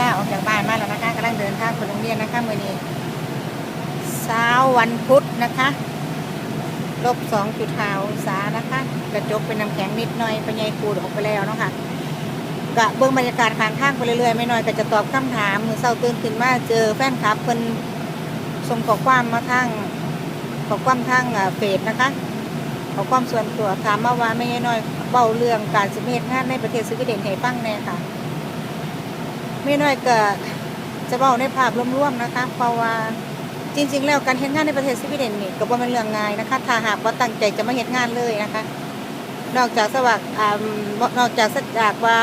ลาออกจากบ้านมาแล้วนะคะกำลังเดินทางไปโรงเรียนนะคะมื่อนี้เช้าวันพุธนะคะลบสองจุดห้าองศานะคะ กระจกเป็นน้ำแข็งนิดหน่อยปัญญาปูดออกไปแล้วเนาะค่ะกะเบื้องบรรยากาศข้างทางไปเรื่อยๆไม่น้อยก็จะตอบคำถามมือเศร้าตื่นขึ้นมาเจอแฟนคลับเพิ่นส่งข้อความมาทางข้อความทางอ่าเฟซนะคะข้อความส่วนตัวถามมาว่าไม่น้อยเบาเรื่องการสมัครงานในประเทศสวีเดนให้ฟังแน่ค่ะ ไม่น้อยเก็จะเบาในภาพรวมๆนะคะเพราะว่าจริง ๆ แล้วการเฮ็ดงานในประเทศสวีเดนนี่ก็บ่เป็นเรื่องง่ายนะคะถ้าหากว่าตั้งใจจะมาเฮ็ดงานเลยนะคะ นอกจากสวักอ่านอกจากสักจากว่า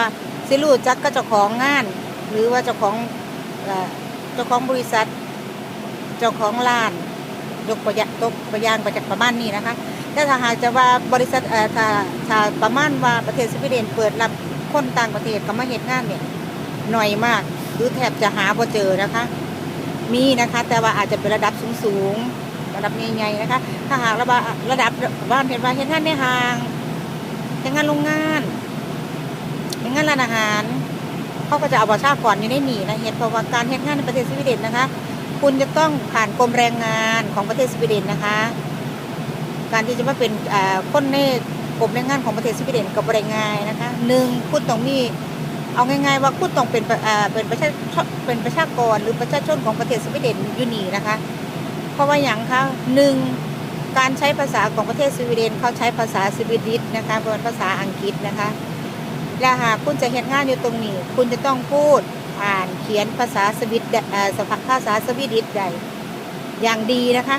สิรู้จักก็เจ้าของงาน หรือว่าเจ้าของเจ้าของบริษัท เจ้าของร้านยกตัวอย่างตกตัวอย่างประจากประมาณนี้นะคะแต่ถ้าหากจะว่าบริษัทถ้าถ้าประมาณว่าประเทศสวีเดนเปิดรับคนต่างประเทศเข้ามาเฮ็ดงานเนี่ย หน่อยมากหรือแทบจะหาบ่เจอนะคะ มีนะคะ แต่ว่าอาจจะเป็นระดับสูงๆระดับใหญ่ๆนะคะ ถ้าหากระบาระดับบ้านเห็นว่าเห็นงานในห้างเห็นงานโรงงานเห็นงานร้านอาหาร เขาก็จะเอาประชากรอยู่ในนี่นะเหตุเพราะว่าการเฮ็ดงานในประเทศสวีเดนนะคะ คุณจะต้องผ่านกรมแรงงานของประเทศสวีเดนนะคะ การที่จะมาเป็นอ่าคนในกรมแรงงานของประเทศสวีเดนก็บ่ได้ง่ายนะคะหนึ่งคุณต้องมี เอาง่ายๆว่าคุณต้องเป็นเป็นประชาชเป็นประชากรหรือประชาชนของประเทศสวีเดนยูนีนะคะ เพราะว่าอย่างคะหนึ่งการใช้ภาษาของประเทศสวีเดนเขาใช้ภาษาสวีดิชนะคะเป็นภาษาอังกฤษนะคะ และหากคุณจะเห็นงานอยู่ตรงนี้ คุณจะต้องพูดอ่านเขียนภาษาสวิตเอ่อสภาษาสวีดิชใดอย่างดีนะคะ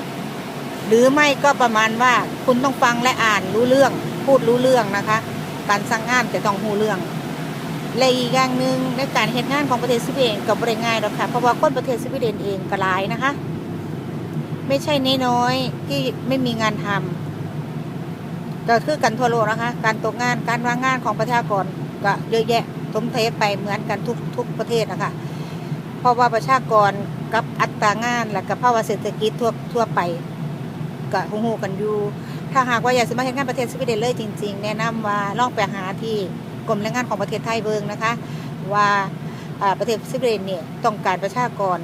หรือไม่ก็ประมาณว่าคุณต้องฟังและอ่านรู้เรื่อง พูดรู้เรื่องนะคะ การสั่งงานจะต้องรู้เรื่อง และอีกอย่างหนึ่งในการเฮ็ดงานของประเทศสวีเดนก็บ่ได้ง่ายหรอกค่ะเพราะว่าคนประเทศสวีเดนเองก็หลายนะคะ ไม่ใช่น้อยๆที่ไม่มีงานทำก็คือกันทั่วโลกนะคะ การตกงานการว่างงานของประชากรก็เยอะแยะทมเทไปเหมือนกันทุกทุกประเทศนะคะเพราะว่าประชากรกับอัตรางานและกับภาวะเศรษฐกิจทั่วทั่วไปก็หูๆกันอยู่ ถ้าหากว่าอยากจะมาเฮ็ดงานประเทศสวีเดนเลยจริง ๆ แนะนำว่าลองไปหาที่ รมแรงงานของประเทศไทยเบิงนะคะ ว่าประเทศสวีเดนเนี่ยต้องการประชากร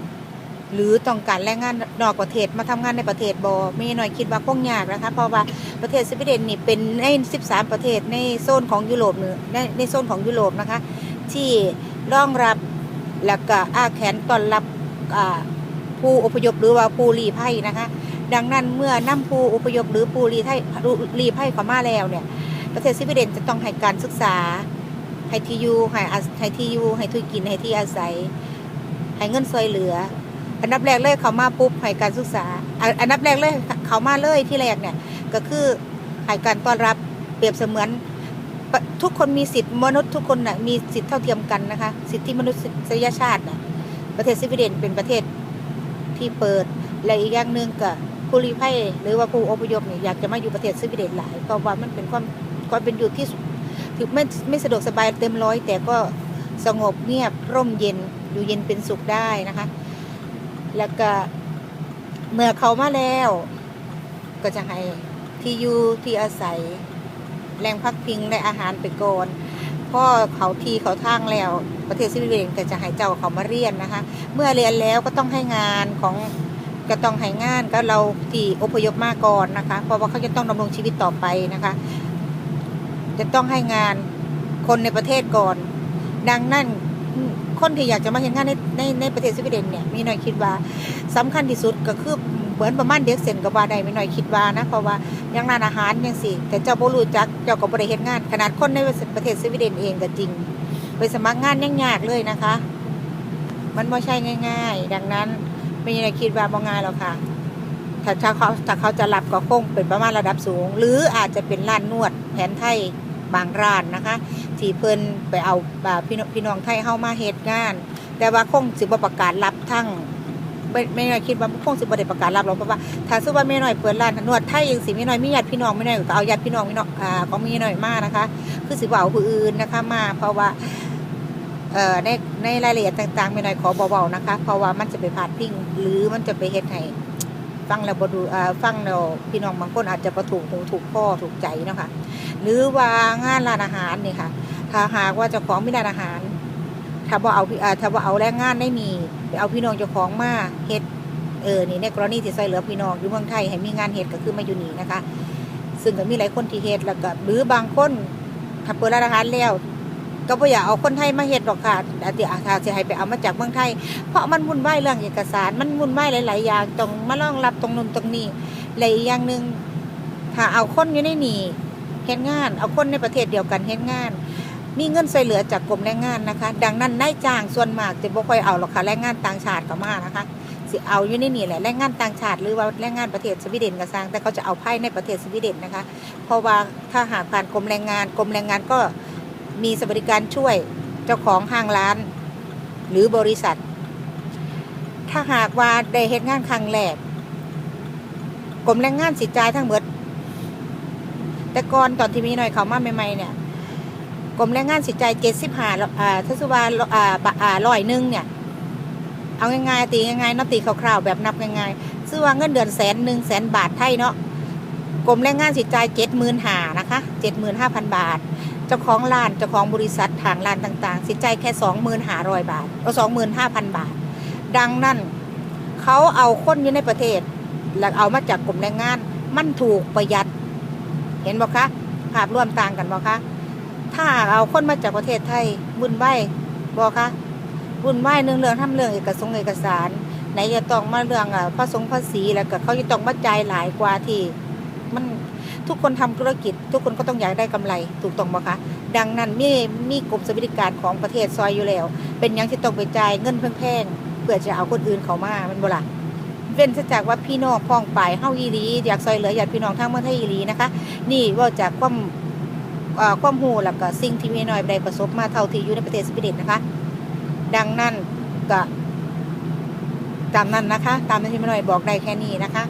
หรือต้องการแรงงานนอกประเทศมาทำงานในประเทศบอมีหน่อยคิดว่าคงยากนะคะ เพราะว่าประเทศสวีเดนนี่เป็นใน 13 ประเทศในโซนของยุโรปเนื้อในในโซนของยุโรปนะคะ ที่รองรับแล้วก็อาแขนต้อนรับผู้อพยพหรือว่าผู้ลี้ภัยนะคะ ดังนั้นเมื่อนำผู้อพยพหรือผู้ลี้ภัยลี้ภัยเข้ามาแล้วเนี่ยประเทศสวีเดนจะต้องให้การศึกษา ให้ที่อยู่ให้อาให้ที่อยู่ให้ทุยกินให้ที่อาศัย ให้เงินช่วยเหลือ อันดับแรกเลยเขามาปุ๊บให้การศึกษาอันอันดับแรกเลยเขามาเลยที่แรกเนี่ย ก็คือให้การต้อนรับเปรียบเสมือนทุกคนมีสิทธิ์มนุษย์ทุกคนน่ะมีสิทธิ์เท่าเทียมกันนะคะ สิทธิมนุษยชาติน่ะประเทศสวีเดนเป็นประเทศที่เปิดและอีกอย่างหนึ่งก็ผู้ลี้ภัยหรือว่าผู้อพยพเนี่ยอยากจะมาอยู่ประเทศสวีเดนหลายเพราะว่ามันเป็นความความเป็นอยู่ที่ ถึงไม่ไม่สะดวกสบายเต็มร้อย แต่ก็สงบเงียบร่มเย็นอยู่เย็นเป็นสุขได้นะคะ แล้วก็เมื่อเขามาแล้ว ก็จะให้ที่อยู่ที่อาศัย แรงพักพิงและอาหารไปก่อนพ่อเขาทีเขาทางแล้ว ประเทศสวีเดนก็จะให้เจ้าเขามาเรียนนะคะ เมื่อเรียนแล้วก็ต้องให้งานของก็ต้องให้งานก็เราที่อพยพมาก่อนนะคะ เพราะว่าเขาจะต้องดำรงชีวิตต่อไปนะคะ จะต้องให้งานคนในประเทศก่อน ดังนั้นคนที่อยากจะมาเห็นงานในในในประเทศสวีเดนเนี่ยมีหน่อยคิดว่าสำคัญที่สุดก็คือเหมือนประมาณเด็กเซนกับว่าใดม่หน่อยคิดว่านะเพราะว่าย่างร้านอาหารยังสิแต่เจ้าโบรู้จักเจ้าก็บ่ได้เฮ็ดงาน ขนาดคนในประเทศสวีเดนเองก็จริง ไปสมัครงานยังยากเลยนะคะ มันไม่ใช่ง่าย ๆ ดังนั้นไม่ได้คิดว่าบ่ง่ายหรอกค่ะถ้าถ้าเขาถ้าเขาจะรับก็คงเป็นประมาณระดับสูง หรืออาจจะเป็นร้านนวดแผนไทย บางร้านนะคะ ที่เพิ่นไปเอาพี่น้องพี่น้องไทยเข้ามาเฮ็ดงาน แต่ว่าคงสิบประกาศรับทั้งไม่ไม่น้อยคิดว่าคงสิบ่ได้ประกาศรับหรอกเพราะว่าถ้าสมมุว่าแม่น้อยเปิดร้านนวดไทยจังซี่แม่น้อยมีญาติพี่น้องแม่น้อยก็เอาญาติพี่น้องพี่น้องอ่าของม่น้อยมากนะคะ คือสิบเอาผู้อื่นนะคะมาเพราะว่าเอ่อในในรายละเอียดต่างๆแม่น้อยขอเบาๆนะคะ เพราะว่ามันจะไปพาดพิงหรือมันจะไปเฮ็ดให้ ฟังแล้วบดูฟังแล้วพี่น้องบางคนอาจจะบ่ถูกหูถูกคอถูกใจเนาะค่ะหรือว่างานร้านอาหารนี่ค่ะ ถ้าหากว่าเจ้าของมีร้านอาหาร ถ้าบ่เอาพี่อ่าถ้าบ่เอาแรงงานได้มีไปเอาพี่น้องเจ้าของมาเฮ็ดเออนี่ในกรณีที่ใส่เหลือพี่น้องอยู่เมืองไทยให้มีงานเฮ็ดก็คือมาอยู่นี่นะคะ ซึ่งก็มีหลายคนที่เฮ็ดแล้วก็หรือบางคนถ้าเปิดร้านอาหารแล้ว ก็บ่อยากเอาคนไทยมาเฮ็ดหรอกค่ะอาจจะอาจจะให้ไปเอามาจากเมืองไทย เพราะมันวุ่นวายเรื่องเอกสาร มันวุ่นวายหลาย ๆ อย่างต้องมารองรับตรงนู้นตรงนี้และอีกอย่างหนึ่งถ้าเอาคนอยู่ในนี่เฮ็ดงาน เอาคนในประเทศเดียวกันเฮ็ดงาน มีเงินช่วยเหลือจากกรมแรงงานนะคะ ดังนั้นนายจ้างส่วนมากจะบ่ค่อยเอาหรอกค่ะแรงงานต่างชาติก็มานะคะสิเอาอยู่ในนี่แหละแรงงานต่างชาติหรือว่าแรงงานประเทศสวีเดนก็สร้างแต่เขาจะเอาไพ่ในประเทศสวีเดนนะคะ เพราะว่าถ้าหากผ่านกรมแรงงานกรมแรงงานก็ มีสวัสดิการช่วยเจ้าของห้างร้าน หรือบริษัท ถ้าหากว่าได้เฮ็ดงานครั้งแรกกรมแรงงานสิจ่ายทั้งหมดแต่ก่อนตอนที่มีหน่อยเขามาใหม่ๆเนี่ยกรมแรงงานสิจ่ายเจ็ดสิบห้าอ่าถ้าสมมุติว่าอ่าอ่าร้อยหนึ่งเนี่ยเอาง่ายๆตีง่ายๆนาะตีคร่าวๆแบบนับง่ายๆซื้อว่าเงินเดือนแสนหนึ่งแสนบาทไทยเนาะกรมแรงงานสิจ่ายเจ็ดหมื่นห้านะคะเจ็ดหมื่นห้าพันบาท เจ้าของร้านเจ้าของบริษัททางร้านต่างๆ สิจ่ายแค่สองหมื่นห้าร้อยบาทเอาสองหมื่นห้าพันบาท ดังนั้น เขาเอาคนอยู่ในประเทศ แล้วเอามาจากกรมแรงงาน มันถูกประหยัด เห็นบอกคะภาพร่วมต่างกันบอกคะถ้าเอาคนมาจากประเทศไทยบุญใบบอกคะบุญใบหนึ่งเรื่องทำเรื่องเอกสงเอกสารไหนจะต้องมาเรื่องอะภาษงภาษีแล้วก็เขาจะต้องมาจ่ายหลายกว่าที่มัน ทุกคนทำธุรกิจ ทุกคนก็ต้องอยากได้กำไรถูกต้องบอกคะ ดังนั้นมีมีกรมสวัสดิการของประเทศซอยอยู่แล้ว เป็นยังที่ต้องไปจ่ายเงินแพงๆเพื่อจะเอาคนอื่นเขามามันบ่ละเว้นซะจากว่าพี่น้องพ้องไปเฮาอีหลีอยากซอยเหลือญาติพี่น้องทางเมืองไทยอีหลีนะคะ นี่ว่าจากความความรู้แล้วก็สิ่งที่มีน้อยได้ประสบมาเท่าที่อยู่ในประเทศสวีเดนนะคะ ดังนั้นก็ตามนั้นนะคะ ตามที่มีน้อยบอกได้แค่นี้นะคะ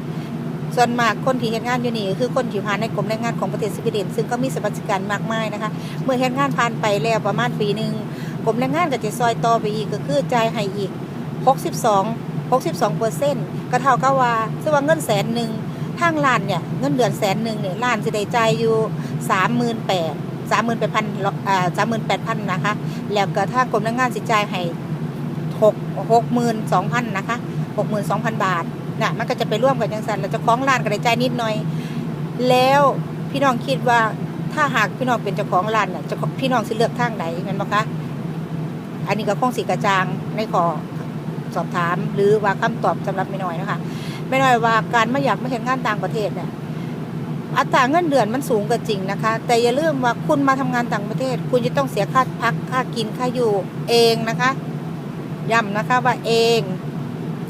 ส่วนมากคนที่เฮ็ดงานอยู่นี่คือคนที่ผ่านในกรมแรงงานของประเทศสวีเดนซึ่งก็มีสวัสดิการมากมายนะคะ เมื่อเฮ็ดงานผ่านไปแล้วประมาณปีหนึ่งกรมแรงงานก็จะซอยต่อไปอีกก็คือจ่ายให้อีก 62 62เปอร์เซ็นต์ก็เท่ากับว่าซึ่งว่าเงินแสนหนึ่งทางล้านเนี่ยเงินเดือนแสนหนึ่งเนี่ยล้านสิได้จ่ายอยู่38,000 38,000อ่า38,000นะคะ แล้วก็ถ้ากรมแรงงานสิจ่ายให้6 62,000นะคะ62,000บาท น่ะมันก็จะไปร่วมกันจังซั่นแล้วเจะคล้องร้านก็ได้จ่ายนิดหน่อย แล้วพี่น้องคิดว่าถ้าหากพี่น้องเป็นเจ้าของร้านเนี่ยเจ้าของพี่น้องสิเลือกทางไหนแม่นบ่คะอันนี้ก็คงสีกระจางในขอสอบถาม หรือว่าคำตอบสำหรับไม่น้อยนะคะไม่น้อยว่าการไม่อยากมาเห็นงานต่างประเทศเนี่ยอัตราเงินเดือนมันสูงก็จริงนะคะ แต่อย่าลืมว่าคุณมาทำงานต่างประเทศ คุณจะต้องเสียค่าพักค่ากินค่าอยู่เองนะคะย้ำนะคะว่าเอง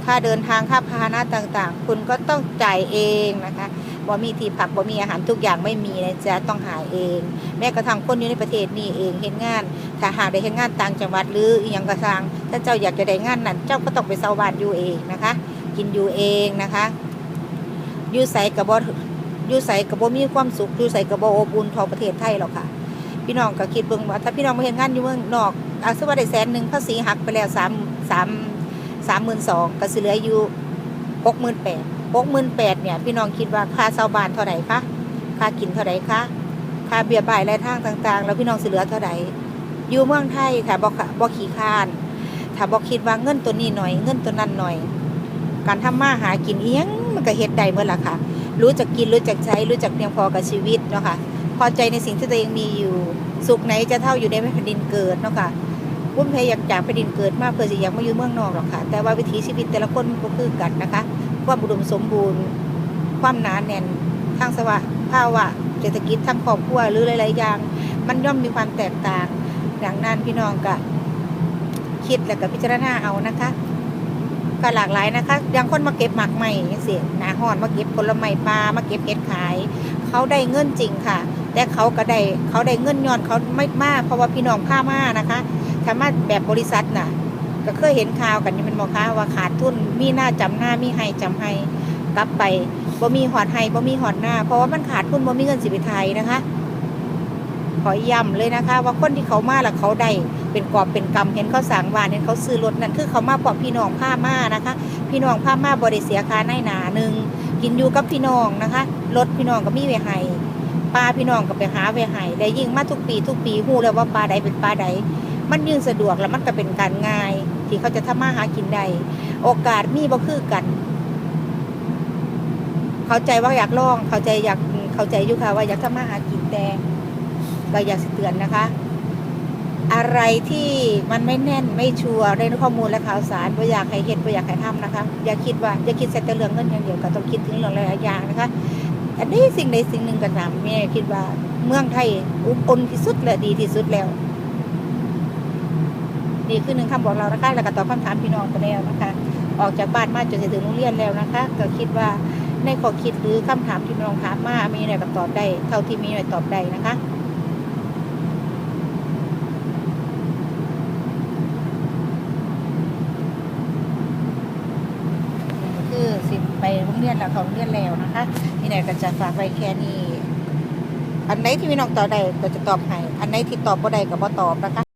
ค่าเดินทางค่าพาหนะต่างๆ คุณก็ต้องจ่ายเองนะคะบ่มีที่พักบ่มีอาหารทุกอย่างไม่มีนะจ๊ะต้องหาเอง แม้กระทั่งคนอยู่ในประเทศนี่เองเห็นงาน ถ้าหากได้เห็นงานต่างจังหวัดหรืออหยังกระซังถ้าเจ้าอยากจะได้งานนั้นเจ้าก็ต้องไปเซาบ้านอยู่เองนะคะ กินอยู่เองนะคะอยู่ใส่กระบอกอยู่ใส่กระบอกมีความสุขอยู่ใส่กระบอกอบอุ่นทอประเทศไทยหรอกค่ะ พี่น้องก็คิดเบิ่งว่าถ้าพี่น้องมาเห็นงานอยู่เมืองนอกอาสว่าได้แสนหนึ่งภาษีหักไปแล้วสามสาม สามหมื่นสองก็สิเหลืออยู่หกหมื่นแปดหกหมื่นแปดเนี่ย พี่น้องคิดว่าค่าเซาบ้านเท่าไหร่คะค่ากินเท่าไหร่คะค่าเบียร์บ่ายรายทางต่าง ๆ แล้วพี่น้องสิเหลือเท่าไหร่อยู่เมืองไทยถ้าบอกบอกขี้คร้านถ้าบอกคิดว่าเงินตัวนี้หน่อย เงินตัวนั้นหน่อย การทำมาหากินเอียงมันก็เฮ็ดได้เมื่อละค่ะ รู้จักกินรู้จักใช้รู้จักเพียงพอกับชีวิตเนาะค่ะพอใจในสิ่งที่ตัวเองมีอยู่ สุขไหนจะเท่าอยู่ในแผ่นดินเกิดเนาะค่ะ วุ้นเพยอยากจากแผ่นดินเกิดมากเพื่อสิอยากมาอยู่เมืองนอกหรอกค่ะ แต่ว่าวิถีชีวิตแต่ละคนมันก็คือกันนะคะ ความอุดมสมบูรณ์ ความหนาแน่นทางสวะภาวะเศรษฐกิจทางครอบครัวหรือหลายๆอย่าง มันย่อมมีความแตกต่าง ดังนั้นพี่น้องก็คิดแล้วก็พิจารณาเอานะคะก็หลากหลายนะคะอย่างคนมาเก็บหมากใหม่เสียหนาหอนมาเก็บผลไม้ปลามาเก็บเห็ดขาย เขาได้เงินจริงค่ะ แต่เขาก็ได้เขาได้เงินย้อนเขาไม่มากเพราะว่าพี่น้องผ้ามานะคะ ถ้ามาแบบบริษัทน่ะ ก็เคยเห็นข่าวกันนี่มันบอกค่ะว่าขาดทุนมีหน้าจำหน้ามีให้จำให้กลับไปบ่มีหอดให้บ่มีหอดหน้า เพราะว่ามันขาดทุนบ่มีเงินสิไปไทยนะคะ ขอย้ำเลยนะคะ ว่าคนที่เขามาล้วเขาได้เป็นกอบเป็นกำเห็นเขาสั่งวานเห็นเขาซื้อรถนั่นคือเขามาเพราะพี่น้องผ้ามานะคะ พี่น้องผ้ามาบริเสียค่าในหนาหนึ่งกินอยู่กับพี่น้องนะคะรถพี่น้องก็มีไว้ให้ปลาพี่น้องก็ไปหาไว้ให้ได้ยิ่งมาทุกปีทุกปีหู้แล้วว่าปลาใดเป็นปลาใด มันยืนสะดวกแล้วมันก็เป็นการง่าย ที่เขาจะทำมาหากินได้โอกาสมีบ่คือกัน เข้าใจว่าอยากลอง เข้าใจอยากเข้าใจอยู่ค่ะว่าอยากทำมาหากินแต่ก็อยากเตือนนะคะ อะไรที่มันไม่แน่นไม่ชัวร์ในข้อมูลและข่าวสารว่าอยากให้เห็นว่าอยากให้ทำนะคะ อย่าคิดว่าอย่าคิดแต่เรื่องเงินอย่างเดียวก็ต้องคิดถึงเรื่องหลายๆอย่างนะคะอันนี้สิ่งใดสิ่งหนึ่งก็ตามแม่คิดว่าเมืองไทยอุ่นอุ่นที่สุดและดีที่สุดแล้ว นี่คือหนึ่งคำบอกเรานะคะแล้วก็ตอบคำถามพี่น้องไปแล้วนะคะ ออกจากบ้านมาจนถึงโรงเรียนแล้วนะคะ ก็คิดว่าในข้อคิดหรือคำถามที่พี่น้องถามมามีอะไรก็ตอบได้เท่าที่มีอะไรตอบได้นะคะคือสิไปโรงเรียนแล้วเขาโรงเรียนแล้วนะคะที่ไหนก็จะฝากไว้แค่นี้อันไหนที่พี่น้องตอบได้ก็จะตอบให้ อันไหนที่ตอบบ่ได้ก็บ่ตอบนะคะ